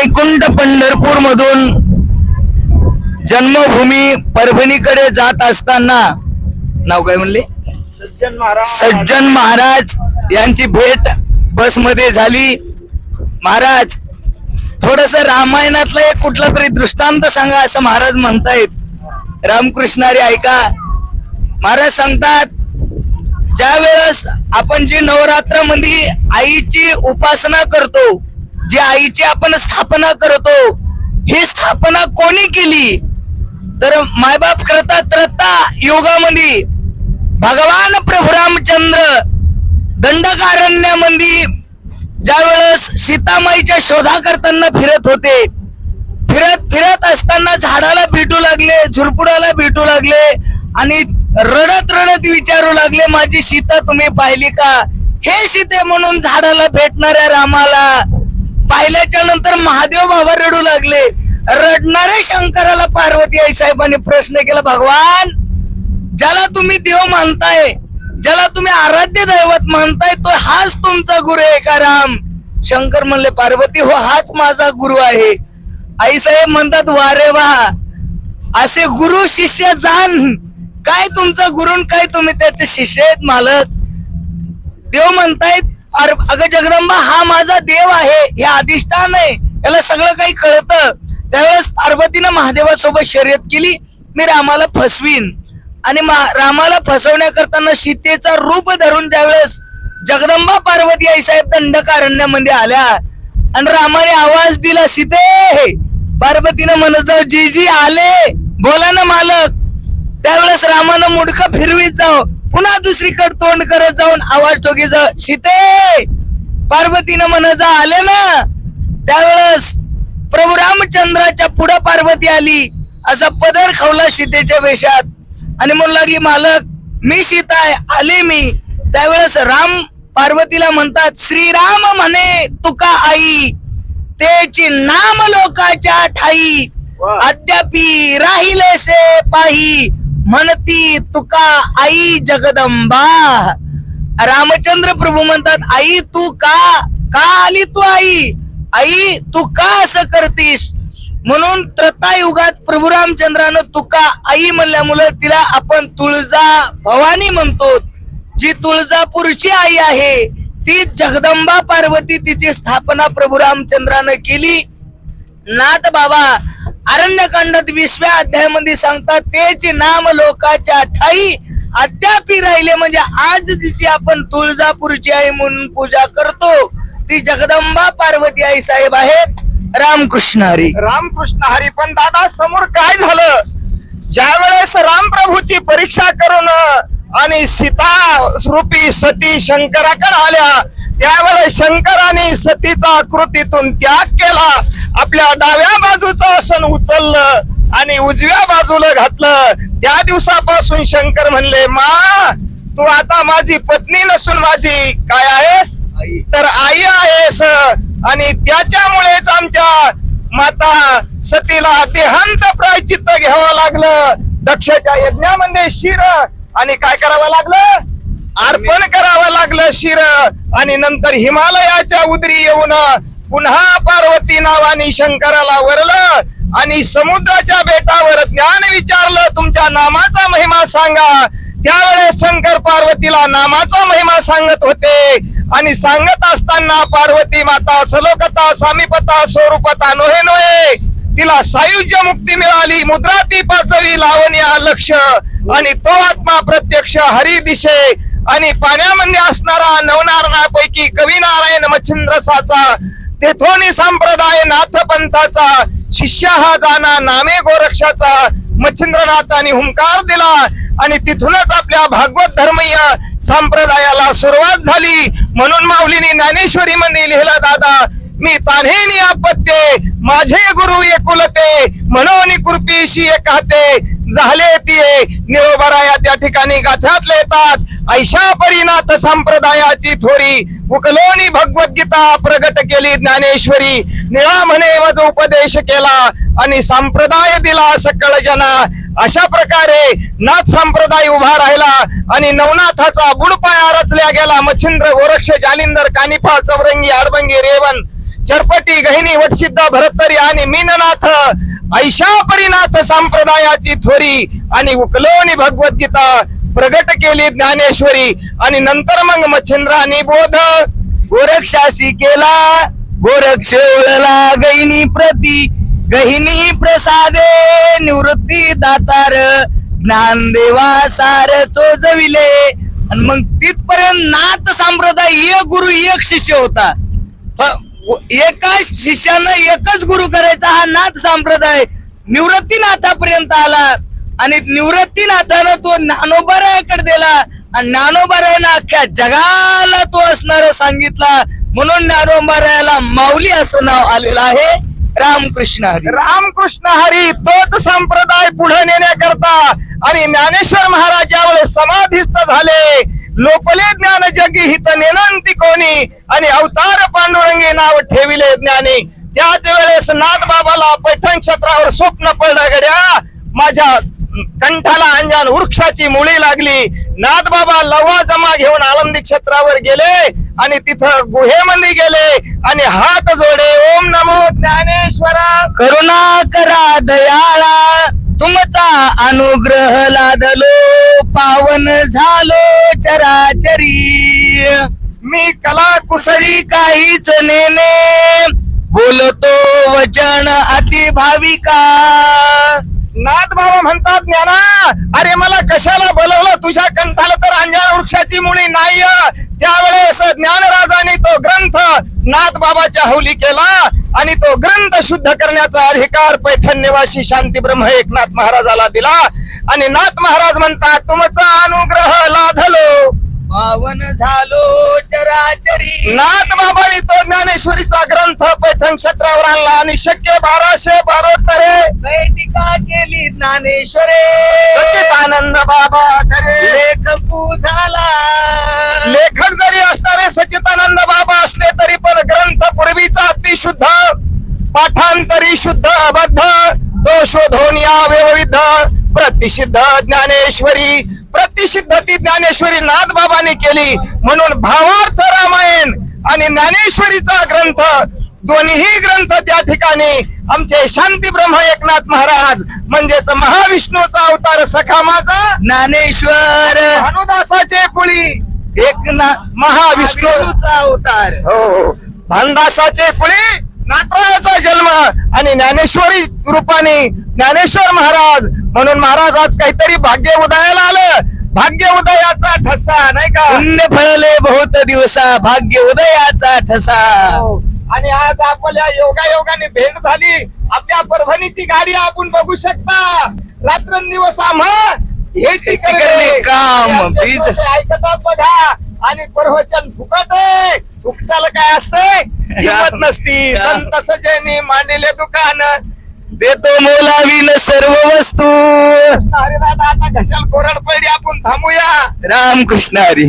वैकुंठ पंढरपूर मधून जन्मभूमी परभणीकडे जात असताना नाव काय म्हणले? सज्जन महाराज. सज्जन महाराज यांची भेट बसमध्ये झाली. महाराज थोडस रामायणातलं एक कुठला तरी दृष्टांत सांगा असं महाराज म्हणतायत. रामकृष्णारी ऐका. महाराज सांगतात ज्या वेळेस आपण जी नवरात्रमध्ये आईची उपासना करतो जी आईची आपण स्थापना करतो ही स्थापना कोणी केली? तर मायबाप करता त्रता युगामध्ये भगवान प्रभू रामचंद्र दंडकारण्यामध्ये ज्या वेळेस सीतामाईच्या शोधा करताना फिरत होते फिरत फिरत असताना झाडाला भेटू लागले झुरपुडाला भेटू लागले आणि रडत रडत विचारू लागले माझी सीता तुम्ही पाहिली का? हे सीते म्हणून झाडाला भेटणाऱ्या रामाला पाहिल्याच्या नंतर महादेव बाबा रडू लागले. रडणाऱ्या शंकराला पार्वती आई साहेबांनी प्रश्न केला भगवान ज्याला तुम्ही देव मानताय ज्याला तुम्ही आराध्य दैवत मानताय तो हाच तुमचा गुरु आहे का राम? शंकर म्हणले पार्वती हो हाच माझा गुरु आहे. आई साहेब म्हणतात वारे वा असे गुरु शिष्य जाण. काय तुमचा गुरु काय तुम्ही त्याचे शिष्य आहेत मालक? देव म्हणतायत अरे अगं जगदंबा हा माझा देव आहे हे अधिष्ठान आहे. याला सगळं काही कळतं. त्यावेळेस पार्वतीनं महादेवासोबत शर्यत केली मी रामाला फसवीन. आणि रामाला फसवण्याकरताना सीतेचा रूप धरून ज्यावेळेस जगदंबा पार्वती आई साहेब दंडकारण्यामध्ये आल्या आणि रामाने आवाज दिला सीते पार्वतीनं म्हणत जाऊ जी जी आले. बोला ना मालक. त्यावेळेस रामानं मुडखं फिरवीत जाऊ पुन्हा दुसरीकडे तोंड करत जाऊन आवाज ठोकी जाऊ सीते पार्वतीनं म्हणत जा आले ना. त्यावेळेस प्रभू रामचंद्राच्या पुढे पार्वती आली. असा पदर खावला सीतेच्या वेशात. आणि म्हणू लागली मालक मी सीता आहे आले मी. त्यावेळेस राम पार्वतीला म्हणतात श्रीराम म्हणे तुका आई तेची नाम लोकाच्या ठाई. अद्यापि राहिले से पाही. म्हणती तुका आई जगदंबा. रामचंद्र प्रभू म्हणतात आई तू का का आली तू आई? आई तू का असं करतीस? म्हणून त्रतायुगात प्रभू रामचंद्रानं तुका आई म्हणल्यामुळं तिला आपण तुळजा भवानी म्हणतो. जी तुळजापूरची आई आहे ती जगदंबा पार्वती तिची स्थापना प्रभू रामचंद्रानं केली. नाथ बाबा अरण्यकांडात विश्व्या अध्यायामध्ये सांगतात तेच नाम लोकाच्या ठाई. अद्यापी राहिले म्हणजे आज तिची आपण तुळजापूरची आई म्हणून पूजा करतो. ती जगदंबा पार्वती आई साहेब आहेत. रामकृष्ण हरी. रामकृष्ण हरी पण दादा समोर काय झालं? ज्या वेळेस रामप्रभूची परीक्षा करून आणि सीता रूपी सती शंकराकडे आल्या त्यावेळेस शंकराने सतीचा आकृतीतून त्याग केला. आपल्या डाव्या बाजूचं आसन उचललं आणि उजव्या बाजूला घातलं. त्या दिवसापासून शंकर म्हणले मा तू आता माझी पत्नी नसून माझी काय आहेस? तर आई आहेस. आणि त्याच्यामुळेच आमच्या माता सतीला देहांत प्रायचित्त घ्यावं लागलं. दक्षच्या यज्ञामध्ये शिर आणि काय करावं लागलं? अर्पण करावं लागलं शिर आणि नंतर हिमालयाच्या उदरी येऊन पुन्हा पार्वती नावाने शंकराला वरलं आणि समुद्राच्या बेटावर ज्ञान विचारलं तुमच्या नामाचा महिमा सांगा. त्यावेळेस शंकर पार्वतीला नामाचा महिमा सांगत होते. आणि सांगत असताना पार्वती माता सलोकता सामीपता स्वरूपता नोहे नोहे तिला सायुज्य मुक्ती मिळाली मुद्रा ती पाचवी लावण्या लक्ष आणि तो आत्मा प्रत्यक्ष हरी दिशे आणि पाण्यामध्ये असणारा नवनारायणापैकी कवी नारायण मच्छिंद्रसाचा तेथोनी संप्रदाय नाथपंथाचा शिष्य हा जाना नामे गोरक्षाचा मच्छिंद्रनाथांनी हुंकार दिला. आणि तिथूनच आपल्या भागवत धर्मीय संप्रदायाला सुरुवात झाली. म्हणून माऊलीने ज्ञानेश्वरी मध्ये लिहिला दादा मी तान्हेनी आपत्ते माझे गुरु एकुलते म्हणून कृपीशी एकहाते झाले ती निरोबराया त्या ठिकाणी गाथ्यातले येतात. ऐशा परिनाथ संप्रदायाची थोरी उकलोनी भगवद्गीता प्रगट केली ज्ञानेश्वरी. निळा म्हणे मज उपदेश केला आणि संप्रदाय दिला सकळ जना. अशा प्रकारे नाथ संप्रदाय उभा राहिला आणि नवनाथाचा बुडपाया रचल्या गेला. मच्छिंद्र गोरक्ष जालिंदर कानिफा चौरंगी आडबंगी रेवन चरपटी गहिनी वटसिद्धा भरतरी आणि मीननाथ ऐशा परिनाथ संप्रदायाची थोरी आणि उकलोनी भगवद्गीता प्रगट केली ज्ञानेश्वरी. आणि नंतर मग मच्छिंद्रानी बोध गोरक्षाशी केला. गोरक्ष ओळला गहिनी प्रती गहिनी प्रसादे निवृत्ती दातार ज्ञानदेवा सार चोजविले. आणि मग तिथपर्यंत नाथ संप्रदाय एक गुरु एक शिष्य होता. एका शिष्यानं एकच गुरु करायचा हा नाथ संप्रदाय निवृत्तीनाथापर्यंत आला. आणि निवृत्तीनाथानं तो ज्ञानोबरायाकडे दिला. आणि ज्ञानोबरायानं अख्ख्या जगाला तो असणार सांगितला. म्हणून ज्ञानोबरायाला माऊली असं नाव आलेलं आहे. रामकृष्ण हरी. रामकृष्ण हरी तोच संप्रदाय पुढे नेण्याकरता आणि ज्ञानेश्वर महाराज ज्यावेळेस समाधिस्थ झाले. लोपले ज्ञान जगी हित नेनंती कोणी? आणि अवतार पांडुरंगी नाव ठेविले ज्ञानी. त्याच वेळेस नाथ बाबाला पैठण क्षेत्रावर स्वप्न पडल्या गड्या. माझ्या कंठाला अंजान वृक्षाची मुळी लागली. नाथ बाबा लव्हा जमा घेऊन आळंदी क्षेत्रावर गेले आणि तिथं गुहेमध्ये गेले आणि हात जोडे ओम नमो ज्ञानेश्वरा. करुणा करा दयाळा तुमचा अनुग्रह लादलो पावन झालो. चराचरी मी कला कुसरी काहीच नेने बोलतो वचन अति भाविका नाथ बाबा म्हणतात ज्ञाना अरे मला कशाला बोलवलं? तुझ्या कंठाला तर अंजान वृक्षाची मुळी नाही त्यावेळेस ज्ञानराजाने तो ग्रंथ नाथ बाबाच्या हौली केला आणि तो ग्रंथ शुद्ध करण्याचा अधिकार पैठण निवासी शांती ब्रह्म एकनाथ महाराजाला दिला. आणि नाथ महाराज म्हणतात तुमचा अनुग्रह लाधलो. पावन झालो चराचरी. नाथ बाबांनी तो ज्ञानेश्वरीचा ग्रंथ पैठण क्षेत्रावर आणला आणि शक्य बाराशे बारोत्तरे. बैठिका केली ज्ञानेश्वरे. सच्चिदानंद बाबा लेखकू झाला. लेखक जरी असणारे सच्चिदानंद बाबा असले तरी पण ग्रंथ पूर्वीचा अतिशुद्ध पाठांतरी शुद्ध अबद्ध. तो शोधून या व्यवविध प्रतिसिद्ध ज्ञानेश्वरी. प्रतिसिद्ध ती ज्ञानेश्वरी नाथ बाबांनी केली. म्हणून भावार्थ रामायण आणि ज्ञानेश्वरीचा ग्रंथ दोन्ही ग्रंथ त्या ठिकाणी आमचे शांती ब्रह्म एकनाथ महाराज म्हणजेच महाविष्णूचा अवतार सखा माझा. ज्ञानेश्वर. भानुदासाचे कुळी. एक ना महाविष्णू. विष्णूचा अवतार. हो भानदासाचे कुळी नात्रायाचा जन्म आणि ज्ञानेश्वरी रूपाने ज्ञानेश्वर महाराज. म्हणून महाराज आज काहीतरी भाग्य उदयाला आलं. भाग्य उदयाचा ठसा नाही का? पुण्य फळले बहुत दिवसा भाग्य उदयाचा ठसा आणि आज आपल्या योगा योगाने भेट झाली. आपल्या परभणीची गाडी आपण बघू शकता. रात्रंदिवस आम्हा हेची करणे काम, ऐकतात बघा. आणि प्रवचन फुकट. आहे फुकटाला काय असतंय? किंमत नसती. संत सजनी मांडले दुकान. देतो मोलावीन सर्व वस्तू. अरे दादा आता घशाल कोरड पडली आपण थांबूया. रामकृष्ण हरी.